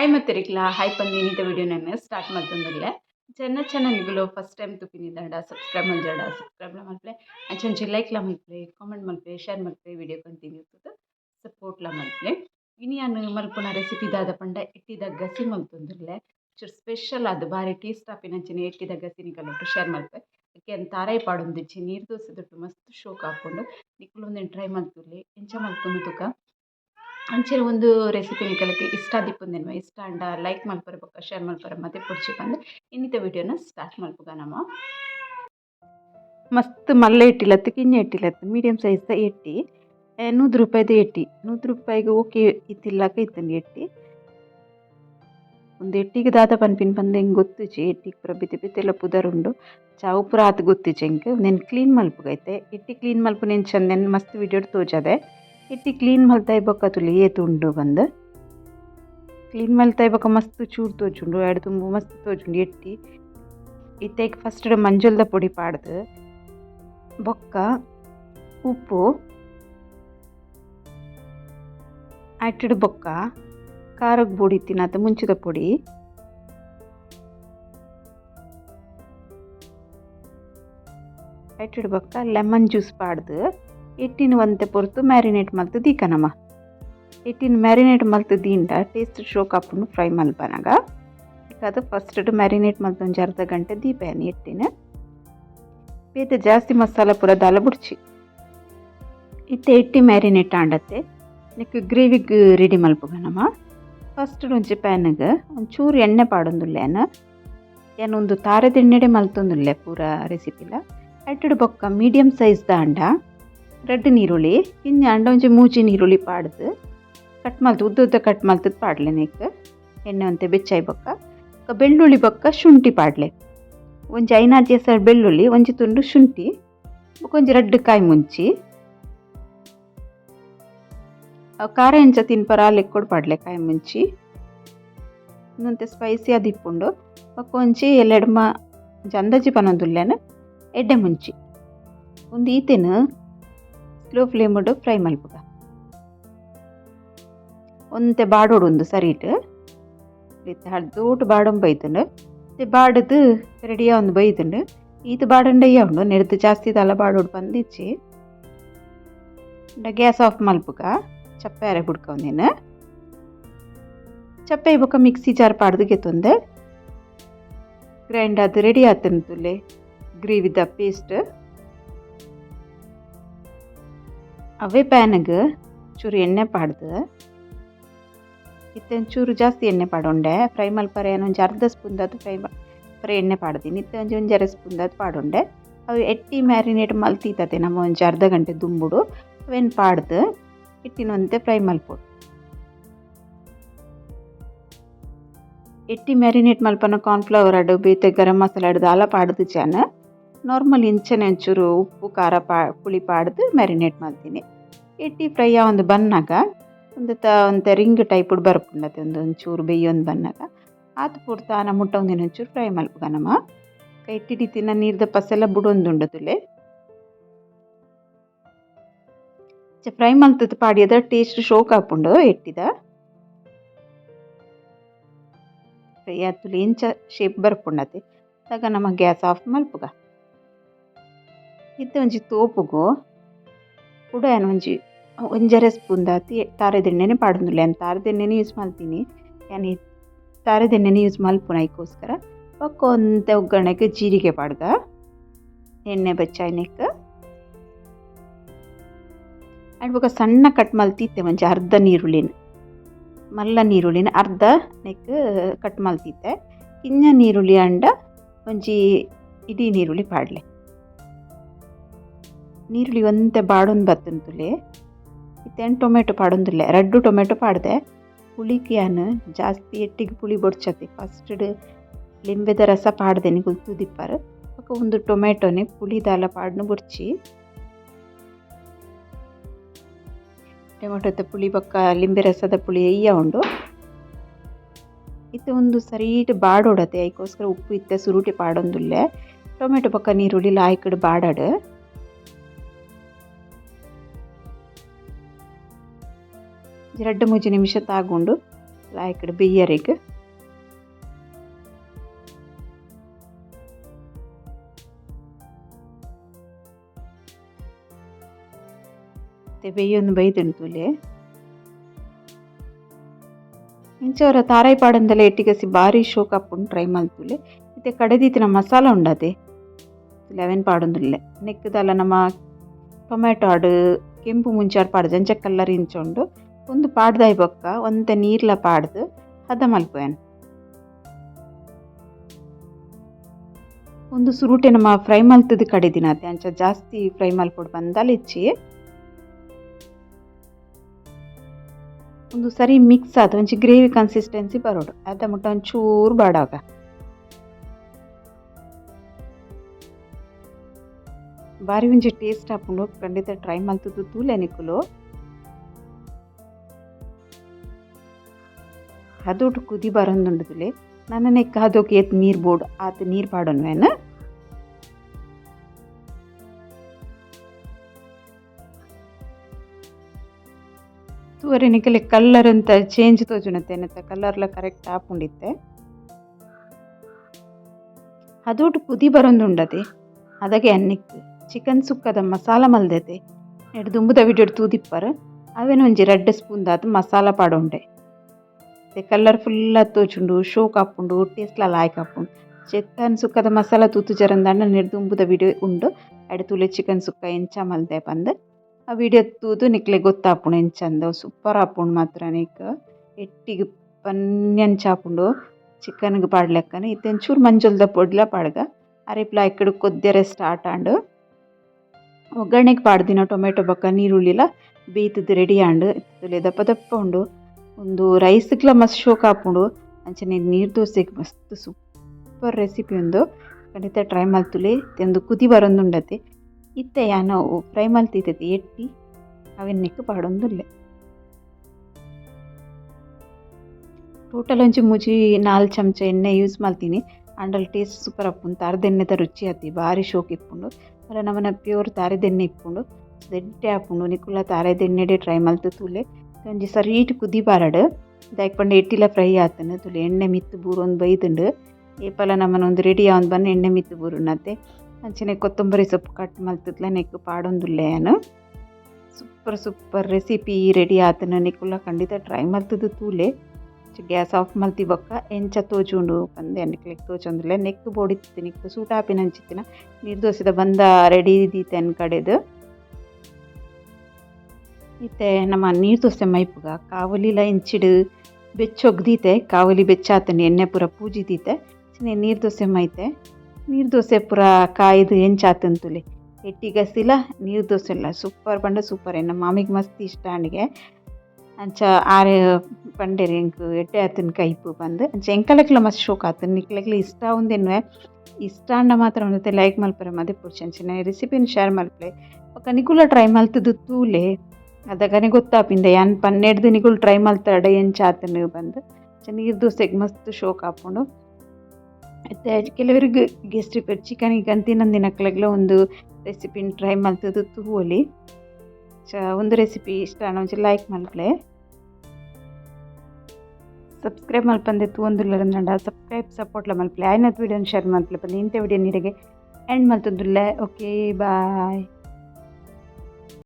Hi ಮತ್ತಿರಿಕ್ಲ hi video ವಿಡಿಯೋನ start ಮಾಡ್ತಂದಿರಲೆ ಚೆನ್ನ ಚೆನ್ನಾಗಿಗಳು ಫಸ್ಟ್ ಟೈಮ್ ತುಪ್ಪಿನಿದ್ದಾಡ ಸಬ್ಸ್ಕ್ರೈಬ್ ಮಾಡ್ಜಾಡ ಸಬ್ಸ್ಕ್ರೈಬ್ ಮಲ್ಪಲೆ ಲೈಕ್ ಲೈಕ್ಲ ಮಲ್ಪಲೆ ಕಾಮೆಂಟ್ ಮಲ್ಪಲೆ ಶೇರ್ ಮಲ್ಪಲೆ ವಿಡಿಯೋ ಕಂಟಿನ್ಯೂ ಇರ್ತದೆ ಸಪೋರ್ಟ್ಲ ಮಲ್ಪಲೆ ಇನ್ನು ನಾನು ಮಲ್ಪುನ ರೆಸಿಪಿ ದಾದ ಪಂಡ ಇಟ್ಟಿದ ಗಸಿ ಮಲ್ತೊಂದಿರಲೆ ಚೂರು ಸ್ಪೆಷಲ್ ಅದು ಬಾರಿ ಟೇಸ್ಟ್ ಆಪಿನಂಚಿನ ಇಟ್ಟಿದ ಗಸಿನಿ ಕಲಟ್ಟು ಶೇರ್ ಮಲ್ಪೆ ಅದಕ್ಕೆ ತಾರಾಯಿ ಪಾಡೊಂದಿಚ್ಚಿ ನೀರು ದೋಸೆ ದೊಡ್ಡ ಮಸ್ತ್ ಶೋಕ್ ಹಾಕ್ಕೊಂಡು ನಿಕ್ಲೊಂದೇನು ಟ್ರೈ ಮಾಡ್ತಿರ್ಲಿ ಎಂಚ ಮಲ್ಕೊಂಡು ತುಕ ಅಂಚೆನೆ ಒಂದು ರೆಸಿಪಿ ನಿಕಲಕ್ಕೆ ಇಷ್ಟ ದಿಪ್ಪುಂದೆನ್ಮ ಇಷ್ಟ ಅಂಡ ಲೈಕ್ ಮಲ್ಪರೆ ಬೊಕ ಶೇರ್ ಮಲ್ಪರೆ ಮತ್ತೆ ಪುಡ್ಚಿ ಬಂದು ಇನ್ನಿತ ವಿಡಿಯೋನ ಸ್ಟಾರ್ಟ್ ಮಲ್ಪುಗ ನಮ್ಮ ಮಸ್ತ್ ಮಲ್ಲ ಎಟ್ಟಿಲತ್ತು ಕಿಂಜ ಮೀಡಿಯಂ ಸೈಜ್ ಸೈಜ್ದ ಎಟ್ಟಿ. ನೂರು ರೂಪಾಯಿದು ಎಟ್ಟಿ. ನೂರು ರೂಪಾಯಿಗೆ ಓಕೆ ಇತ್ತಿಲ್ಲಕ ಇತ್ತಂದು ಎಟ್ಟಿ. ಒಂದು ಎಟ್ಟಿಗೆ ದಾದ ಪನ್ಪಿನ ಬಂದು ಹೆಂಗೆ ಎಟ್ಟಿಗ್ ಎಟ್ಟಿಗೆ ಪುರ ಬಿತ್ತೆ ಬಿತ್ತೆಲ್ಲ ಪುದರುಂಡು. ಚಾವು ಪುರ ಆತ್ ಗೊತ್ತಿಜಿ ಹೆಂಗೆ. ನೆನ್ ಕ್ಲೀನ್ ಮಲ್ಪುಗೈತೆ. ಎಟ್ಟಿ ಕ್ಲೀನ್ ಮಲ್ಪು, ನೆನ್ ಮಸ್ತ್ ವಿಡಿಯೋ ತೋಜದೆ. ಇಟ್ಟು ಕ್ಲೀನ್ ಮಲ್ತಾ ಇಬ್ಬಕ್ಕ ತುಲಿ ಏತು ಉಂಡು ಬಂದು. ಕ್ಲೀನ್ ಮಲ್ತಾ ಇಬ್ಬಕ್ಕ ಮಸ್ತ್ ಚೂರು ತೋಜುಂಡು ಎರಡು ತುಂಬ ಮಸ್ತ್ ತೋಜುಂಡು ಎಟ್ಟಿ ಇತ್ತೈಕ್ ಫಸ್ಟ್ ಮಂಜುಲ್ದ ಪೊಡಿ ಪಾಡ್ದು, ಬೊಕ್ಕ ಉಪ್ಪು ಆಟಿಡ್ ಬೊಕ್ಕ ಖಾರಕ್ಕೆ ಬೂಡಿ ತಿನ್ನತ್ತ ಮುಂಚಿದ ಪೊಡಿ. ಆಟಿಡ್ ಬೊಕ್ಕ ಲೆಮನ್ ಜ್ಯೂಸ್ ಪಾಡ್ದು. ಎಟ್ಟಿನ ಒಂತೆ ಪೊರ್ತು ಮ್ಯಾರಿನೇಟ್ ಮಲ್ತು ದೀಕನಮ ಎಟ್ಟಿನ ಮ್ಯಾರಿನೇಟ್ ಮಲ್ತು ದೀಂಡ ಟೇಸ್ಟ್ ಶೋಕ್ ಆಪುಂಡು ಫ್ರೈ ಮಲ್ಪನಗ ಅದು ಫಸ್ಟ್ ಮ್ಯಾರಿನೇಟ್ ಮಲ್ತು ಒಂಜಿ ಅರ್ಧ ಗಂಟೆ ದೀಪೇನಿ ಎಟ್ಟಿನ ಬೇತೆ ಜಾಸ್ತಿ ಮಸಾಲ ಪೂರ ದಾಲ ಬುಡ್ಚಿ ಇತ್ತೆ ಎಟ್ಟಿ ಮ್ಯಾರಿನೇಟ್ ಆಂಡತ್ತೆ ನೆಕ್ ಗ್ರೇವಿಗ್ ರೆಡಿ ಮಲ್ಪುಗನಮ ಫಸ್ಟ್ ಒಂಜಿ ಪ್ಯಾನ್ಗೆ ಒಂಚೂರು ಎಣ್ಣೆ ಪಾಡೊಂದುಲ್ಲೇನ ಏನೊಂದು ತಾರದೆಣ್ಣೆಡೆ ಮಲ್ತೊಂದುಲ್ಲೆ ಪೂರ ರೆಸಿಪಿಲ ಅಟ್ಟಡು ಬೊಕ್ಕ ಮೀಡಿಯಮ್ ಸೈಜ್ದ ಅಂಡ ನೀರುಳ್ಳಿ ಇನ್ನು ಅಂಡ ಒಂಜಿ ಮೂಜಿ ನೀರುಳ್ಳಿ ಪಾಡ್ದು ಕಟ್ ಮಲ್ತು ಉದ್ದ ಉದ್ದ ಕಟ್ ಮಲ್ತದ್ ಪಾಡ್ಲೆ ನೆಕ್ ಎಣ್ಣೆ ಒಂತೆ ಬೆಚ್ಚಾಯಿ ಬೊಕ್ಕ ಬೆಳ್ಳುಳ್ಳಿ ಬೊಕ್ಕ ಶುಂಠಿ ಪಾಡ್ಲೆ ಒಂಜಿ ಐನಾಜಿ ಹೆಸರು ಬೆಳ್ಳುಳ್ಳಿ ಒಂಜಿ ತುಂಡು ಶುಂಠಿ ಒಂಜಿ ರೆಡ್ ಕಾಯಿ ಮುಂಚಿ ಖಾರ ಎಂಚ ತಿನ್ಪರ ಲೆಕ್ಕೊಡು ಪಾಡ್ಲೆ ಕಾಯಿ ಮುಂಚಿ ಇನ್ನೊಂತೆ ಸ್ಪೈಸಿ ಅದು ಇಪ್ಪುಂಡು ಬೊಕ್ಕ ಒಂಜಿ ಎಲ್ಲೆಡ್ಮ ಅಂದಾಜಿ ಪನೊಂದುಲ್ಲೆನ ಎಡ್ಡೆ ಮುಂಚಿ ಒಂದು ಈತೆನು ಸ್ಲೋ ಫ್ಲೇಮುಡು ಫ್ರೈ ಮಲ್ಪುಗ ಒಂತೆ ಬಾಡೋಡು ಒಂದು ಸರೀಟ್ ದೋಟು ಬಾಡೊಂದು ಬೈತುಂಡು ಬಾಡದು ರೆಡಿಯ ಒಂದು ಬೈತುಂಡು ಈತ ಬಾಡಂಡಯ್ಯ ಉಂಡು ನೆಡ್ದು ಜಾಸ್ತಿ ದಲ ಬಾಡೋಡು ಬಂದಿಚ್ಚಿ ಗ್ಯಾಸ್ ಆಫ್ ಮಲ್ಪುಗ ಚಪ್ಪೆ ಅರೆ ಬುಡ್ಕೊಂದೇನು ಚಪ್ಪೆ ಬೊಕ್ಕ ಮಿಕ್ಸಿ ಜಾರ್ ಪಾಡ್ದು ಗೆತ್ತೊಂದೆ ಗ್ರೈಂಡ್ ಅದು ರೆಡಿ ಆತಂತುಲೆ ಗ್ರೇವಿದ ಪೇಸ್ಟ್ ಅವೇ ಪ್ಯಾನಿಗೆ, ಚೂರು ಎಣ್ಣೆ ಪಾಡ್ದು. ಇತ್ತೆ ಚೂರು ಜಾಸ್ತಿ ಎಣ್ಣೆ ಪಾಡೊಂಡೆ, ಫ್ರೈ ಮಲ್ಪರೆ ಒಂಜಿ ಅರ್ಧ ಸ್ಪೂನ್ದದು ಫ್ರೈ ಪರೆ ಎಣ್ಣೆ ಪಾಡ್ದೀನಿ, ಇತ್ತೆ ಒಂಜಿ ಒಂಜರೆ ಸ್ಪೂನ್ದದು ಪಾಡೊಂಡೆ. ಅವು ಎಟ್ಟಿ ಮ್ಯಾರಿನೇಟ್ ಮಲ್ತೀತತೆ ನಮ್ಮ ಒಂಜಿ ಅರ್ಧ ಗಂಟೆ ದುಂಬುಡು, ಅವೇನು ಪಾಡ್ದು ಇಟ್ಟಿನೊಂತೆ ಫ್ರೈ ಮಲ್ಪೊಡು. ಎಟ್ಟಿ ಮ್ಯಾರಿನೇಟ್ ಮಲ್ಪನ, ಕಾರ್ನ್ಫ್ಲವರ್ ಅಡು ಬೇತೆ ಗರಂ ಮಸಾಲ, ಅಡ್ದು ಅಲ ಪಾಡ್ದು ಚಾನ ನಾರ್ಮಲ್ ಇಂಚನೆ ಒಂಚೂರು ಉಪ್ಪು, ಖಾರ ಪಾ, ಪುಳಿ ಪಾಡ್ದು ಮ್ಯಾರಿನೇಟ್ ಮಾಡ್ತೀನಿ. ಎಟ್ಟಿ ಫ್ರೈ ಒಂದು ಬನ್ನಾಗ ಒಂದು ತ, ಒಂದು ರಿಂಗ್ ಟೈಪ್ ಬರ್ಪುಂಡತೆ ಒಂದು ಒಂಚೂರು ಬೇಯೊಂದು ಬನ್ನಾಗ ಆತು ಪೂರ್ತಾನ ಮುಟ್ಟ ಒಂದಿನ ಒಂಚೂರು ಫ್ರೈ ಮಲ್ಪುಗ ನಮ್ಮ. ಎಟ್ಟಿಡಿ ತಿನ್ನ ನೀರ್ದ ಪಸೆಲ್ಲ ಬುಡೊಂದುಂಡು ತುಲೆ ಫ್ರೈ ಮಲ್ತದ ಪಾಡಿಯದ ಟೇಸ್ಟ್ ಶೋಕ್ ಆಪುಂಡು ಎಟ್ಟಿದ ಫ್ರೈ ಆತುಲೆ ಇಂಚ ಶೇಪ್ ಬರ್ಪುಂಡತೆ ತಗ ನಮ್ಮ ಗ್ಯಾಸ್ ಆಫ್ ಮಲ್ಪುಗ ಇತ್ತೆ ಒಂಜಿ ತೋಪುಗು. ಪುಡ ಏನು ಒಂಜಿ, ಒಂಜರೆ ಸ್ಪೂನ್ ದಾತಿ ತಾರೆದೆಣ್ಣೆನೆ ಪಾಡೊಂದುಲ್ಲೆ ನಾನು ತಾರೆದೆಣ್ಣೆನೆ ಯೂಸ್ ಮಾಡ್ತೀನಿ. ಯಾನಿ ತಾರೆದೆಣ್ಣೆನೆ ಯೂಸ್ ಮಲ್ಪುನ ಐಕೋಸ್ಕರ ಪಕ್ಕ ಒಂತೆ ಒಗ್ಗರಣೆಗೆ ಜೀರಿಗೆ ಪಾಡ್ದ. ಎಣ್ಣೆ ಬಚ್ಚಾಯ್ನೆಕ್ ಆ್ಯಂಡ್ ಬೊಕ ಸಣ್ಣ ಕಟ್ ಮಲ್ತಿತ್ತೆ ಒಂಜಿ ಅರ್ಧ ನೀರುಳ್ಳಿನ. ಮಲ್ಲ ನೀರುಳ್ಳಿನ ಅರ್ಧ ನೆಕ್ ಕಟ್ ಮಲ್ತಿತ್ತೆ ಕಿಂಜ ನೀರುಳ್ಳಿ ಅಂಡ ಒಂಜಿ ಇಡೀ ನೀರುಳ್ಳಿ ಪಾಡ್ಲೆ. ನೀರುಳ್ಳಿ ಒಂತೆ ಬಾಡೊಂದು ಬತ್ತಂತುಲೆ ಇತ್ತೆನ್ ಟೊಮೆಟೊ ಪಾಡೊಂದುಲ್ಲೆ, ರೆಡ್ಡು ಟೊಮೆಟೊ ಪಾಡ್ದೆ. ಪುಳಿಗೆ ಜಾಸ್ತಿ ಎಟ್ಟಿಗೆ ಪುಳಿ ಬೊಡ್ಚತೆ ಫಸ್ಟ್ ಲಿಂಬೆದ ರಸ ಪಾಡ್ದೇನೆ ಗುಲ್ತು ದಿಪ್ಪಾರು? ಅಕ್ಕ ಒಂದು ಟೊಮೆಟೊನೆ ಪುಳಿ ದಾಲ ಪಾಡ್ನು ಬೊಡ್ಚಿ. ಟೊಮೆಟೊದ ಪುಳಿ ಬೊಕ್ಕ ಲಿಂಬೆ ರಸದ ಪುಳಿ ಅಯ್ಯ ಉಂಡು. ಇತ್ತೆ ಒಂದು ಸರೀಟ್ ಬಾಡೋಡತೆ ಅದಕ್ಕೋಸ್ಕರ ಉಪ್ಪು ಇತ್ತೆ ಸುರುಟಿ ಪಾಡೊಂದುಲ್ಲೆ. ಟೊಮೆಟೊ ಪಕ್ಕ ನೀರುಳ್ಳಿ ಲಾಯ್ಕಡ್ ಬಾಡಾಡು. ಎರಡು ಮೂಜಿ ನಿಮಿಷ ತಾಗೊಂಡು ಲಾಯ್ಕಡ್ ಬೆಯ್ಯರಿಗೆ ബെയ്തെടുത്തൂലേ? ಇಂಚವರ ತಾರಾಯಿ ಪಾಡಂದಲ ಎಟ್ಟಿಗಸಿ ಬಾರಿ ಶೋಕ ಆಪುಂಡು ಟ್ರೈ ಮಲ್ತುಲೆ ಇತ್ತೆ ಕಡೆದೀತಿನ ಮಸಾಲ ಉಂಡದೆ ಲೆವೆನ್ ಪಾಡೊಂದುಲ್ಲೆ ನೆಕ್ಕದಲ್ಲ ನಮ್ಮ ಟೊಮೆಟೊ ಆಡು ಕೆಂಪು ಮುಂಚಾರು ಪಾಡ್ದು ಅಂಚ ಕಲ್ಲರ್ ಇಂಚೊಂಡು ಒಂದು ಪಾಡ್ದಾಯಿ ಬೊಕ್ಕ ಒಂತೆ ನೀರ್ಲ ಪಾಡ್ದು ಹದ ಮಲ್ಪುವೆನ್. ಒಂದು ಸುರುಟೆ ನಮ್ಮ ಫ್ರೈ ಮಲ್ತದ ಕಡೆದಿನ ಅಂಚ ಜಾಸ್ತಿ ಫ್ರೈ ಮಲ್ಪೊಡು ಬಂದಲಿಚ್ಚಿ ಒಂದು ಸರಿ ಮಿಕ್ಸ್ ಆದ ಒಂಚಿ ಗ್ರೇವಿ ಕನ್ಸಿಸ್ಟೆನ್ಸಿ ಬರೋಡು, ಅದ ಮುಟ್ಟ ಒಂಚೂರು ಬಾಡಾಗ. ಬಾರಿ ಒಂಚಿ ಟೇಸ್ಟ್ ಹಾಕೊಂಡು ಖಂಡಿತ ಟ್ರೈ ಮಲ್ತದ್ದು ತೂಲೆ ನಿಕ್ಕುಲು ಅದೊಟ್ಟು ಕುದಿ ನನ್ನ ನೆಕ್ಕ ಅದಕ್ಕೆ ಏತ್ ನೀರು ಬೋಡು, ಆತ ನೀರು ಪಾಡೋನ್ವೇನ ತೂವರೆ ನಿಕಲೆ ಕಲ್ಲರ್ ಅಂತ ಚೇಂಜ್ ತೋಜುನತೆ ಕಲರ್ ಕಲ್ಲರ್ಲ ಕರೆಕ್ಟ್ ಆಪುಂಡಿತ್ತೆ ಅದೊಟ್ಟು ಕುದಿ ಬರೊಂದುಂಡದೆ ಅದಕ್ಕೆ ಅನ್ನಿಕ್ ಚಿಕನ್ ಸುಕ್ಕದ ಮಸಾಲ ಮಲ್ದೆತೆ. ಎಡ್ ದುಂಬುದ ವಿಡಿಯೋಡ್ ತೂದಿಪ್ಪರ್. ಅವೇನು ಒಂಜಿ ರೆಡ್ ಸ್ಪೂನ್ ದಾತ್ ಮಸಾಲ ಪಾಡೊಂಡೆ. ಕಲ್ಲರ್ ಫುಲ್ ತೋಜುಂಡು ಶೋಕ್ ಆಪುಂಡು ಟೇಸ್ಟ್ಲ ಲಾಯ್ಕ್ ಆಪುಂಡು ಚಿಕನ್ ಸುಕ್ಕದ ಮಸಾಲ ತೂತು ಜರಂದಂಡ ನೆಡ್ ದುಂಬುದ ವಿಡಿಯೋ ಉಂಡು ಎಡ್ ತುಲೆ ಚಿಕನ್ ಸುಕ್ಕ ಎಂಚ ಮಲ್ದೆ ಪಂದ್ ಆ ವಿಡಿಯೋ ತೂದು ನಿಕ್ಲೆ ಗೊತ್ತಾಪುಂಡು ಎಂಚಂದ ಸೂಪರ್ ಆಪುಂಡು ಮಾತ್ರ ನಿಕ್ ಎಟ್ಟಿಗೆ ಪನ್ಯಂಚಾಪುಂಡು ಚಿಕನ್ಗೆ ಪಾಡ್ಲೆಕ್ಕನೆ ಇತ್ತೆ ಇತ್ತೆಂಚೂರು ಮಂಜುಲ್ದ ಪೊಡ್ಲ ಪಾಡ್ಗ ಅರೆಪ್ಲ ಇಕ್ಕಡು ಕೊದ್ದೆರೆ ಸ್ಟಾರ್ಟ್ ಆಂಡು ಒಗ್ಗರಣೆಗೆ ಪಾಡ್ದಿನ ಟೊಮೆಟೊ ಬೊಕ್ಕ ನೀರುಳ್ಳಿಲ ಬೇಯ್ತದ್ದು ರೆಡಿ ಆಂಡ್ ದಪ್ಪ ದಪ್ಪ ಉಂಡು ಒಂದು ರೈಸ್ಗ್ಲ ಮಸ್ತ್ ಶೋಕ್ ಆಪುಂಡು ಅಂಚನೆ ನೀರು ದೋಸೆಗ್ ಮಸ್ತ್ ಸೂಪರ್ ರೆಸಿಪಿ ಉಂದು ಖಂಡಿತ ಟ್ರೈ ಮಲ್ತುಲೆ ಒಂದು ಕುದಿ ಬರೊಂದುಂಡತೆ ಇತ್ತೆ ಯಾನ ಫ್ರೈ ಮಲ್ತಿದ್ದತೆ ಎಟ್ಟಿ? ಅವೆನ್ನೆಕ್ ಪಾಡೊಂದುಲ್ಲೆ ಟೋಟಲ್ ಒಂಚಿ ಮುಜಿ ನಾಲ್ ಚಮಚ ಎಣ್ಣೆ ಯೂಸ್ ಮಾಡ್ತೀನಿ. ಅಂಡಲ್ ಟೇಸ್ಟ್ ಸೂಪರ್ ಆಪುಂಡು ತಾರದೆಣ್ಣೆದ ರುಚಿ ಆತಿ. ಬಾರಿ ಶೋಕ್ ಇಪ್ಪುಂಡು ಅಲ್ಲ ನಮ್ಮನ್ನ ಪ್ಯೂರ್ ತಾರೆದೆಣ್ಣೆ ಇಪ್ಪುಂಡು ದೆಡ್ಡೆ ಆಪುಂಡು ನಿಕುಲ ತಾರೆದೆಣ್ಣೆಡೆ ಟ್ರೈ ಮಲ್ತು ತೂಲೆ. ಸರೀಟ್ ಕುದಿ ಬಾರಡ್ ದಾಯಕ್ ಪಂಡ ಎಟ್ಟಿಲ ಫ್ರೈ ಆತನು ತುಲ ಎಣ್ಣೆ ಮಿತ್ತು ಬೂರು ಒಂದು ಬೈದುಂಡು ಏಪಲ ನಮ್ಮನ ಒಂದು ರೆಡಿ ಆವೊಂದು ಬಂದು ಎಣ್ಣೆ ಮಿತ್ತು ಬೂರುನತ್ತೆ ಅಂಚನೆ ಕೊತ್ತಂಬರಿ ಸೊಪ್ಪು ಕಟ್ ಮಲ್ತಿದ್ಲ ನೆಕ್ಕು ಪಾಡೊಂದುಲ್ಲೆ ಏನು ಸೂಪರ್ ಸೂಪರ್ ರೆಸಿಪಿ ರೆಡಿ ಆತನ ನಿಕುಲ ಖಂಡಿತ ಟ್ರೈ ಮಲ್ತದ ತೂಲೆ ಗ್ಯಾಸ್ ಆಫ್ ಮಲ್ತಿ ಬೊಕ್ಕ ಎಂಚ ತೋಜುಂಡು ಪಂದೆ ನಿಕ್ಲೆಗ್ ತೋಜೊಂದುಲ್ಲೆ ನೆಕ್ ಬೋಡಿತ್ತು ನಿಕ್ಕು ಸೂಟ್ ಹಾಪಿನ ಹಂಚಿತ್ತಿನ ನೀರು ದೋಸೆದ ಬಂದ ರೆಡಿ ಇದೀತೆ ಅನ್ ಇತ್ತೆ, ನಮ್ಮ ನೀರು ದೋಸೆ ಮೈಪುಗ. ಕಾವಲಿಲ ಇಂಚಿಡು ಬೆಚ್ಚೊಗ್ದೀತೆ ಕಾವಲಿ ಬೆಚ್ಚಾತನೆ, ಎಣ್ಣೆ ಪೂರ ಪೂಜಿದೀತೆ ಚಿನ್ನೆ ನೀರು ದೋಸೆ ಮೈತೆ. ನೀರು ದೋಸೆ ಪೂರ ಕಾಯ್ದು ಎಂಚಾತಂತುಲೆ ಎಟ್ಟಿಗಸಿಲ ನೀರು ದೋಸೆ ಇಲ್ಲ ಸೂಪರ್ ಪಂಡ ಸೂಪರ್ ನಮ್ಮ ಮಾಮಿಗೆ ಮಸ್ತ್ ಇಷ್ಟ ಅಣಿಗೆ ಅಂಚ ಆರೆ ಪಂಡೆರ್ ಎಂಕ್ ಎಟ್ಟೆ ಆತನ ಕೈಪು ಬಂದು. ಅಂಚ ಎಂಕಲೆಕ್ಲ ಮಸ್ತ್ ಶೋಕ್ ಆತನ. ನಿಕ್ಲಕ್ಲ ಇಷ್ಟ ಒಂದೇನು ಇಷ್ಟ ಅಂಡ ಮಾತ್ರ ಮತ್ತೆ ಲೈಕ್ ಮಲ್ಪರೆ, ಮದೆ ಪುರ್ಚಿ ಅಂಚಿನ ರೆಸಿಪಿನ ಶೇರ್ ಮಲ್ಪಲೆ ನಿಕುಲ ಟ್ರೈ ಮಲ್ತದು ತೂಲೆ. ಅದಗನೆ ಗೊತ್ತಾಪಿಂದ ಯಾನ್ ಪನ್ನೆರಡು ದಿನಗಳು ಟ್ರೈ ಮಲ್ತಾಡ ಏನು ಆತನ ಬಂದು. ನೀರು ಸೆಗ್ ಮಸ್ತ್ ಶೋಕ್ ಆಪುಂಡು. ಮತ್ತು ಕೆಲವರಿಗೆ ಗೆಸ್ಟ್ ರಿಪೇರ್ ಚಿಕನಿಗೆ ಗಂತಿನಂದಿನ ನಕ್ಲೆಗ್ಲ ಒಂದು ರೆಸಿಪಿನ ಟ್ರೈ ಮಾಡ್ತದ್ದು ತೂವಲಿ ಚ ಒಂದು ರೆಸಿಪಿ ಇಷ್ಟ ಒಂಚೂರು ಲೈಕ್ ಮಲ್ಪಲೆ. ಸಬ್ಸ್ಕ್ರೈಬ್ ಮಲ್ಪಂದೆ ನಂಡ. ಸಬ್ಸ್ಕ್ರೈಬ್ ಸಪೋರ್ಟ್ಲ ಮಲ್ಪಲೆ. ಆಯ್ನತ್ ವಿಡಿಯೋನ ಶೇರ್ ಮಲ್ಪಲೆ. ಬಂದು ಇಂಥ ವಿಡಿಯೋ ನೀರಿಗೆ ಎಂಡ್ ಮಲ್ತೊಂದುಲ್ಲೆ. Okay bye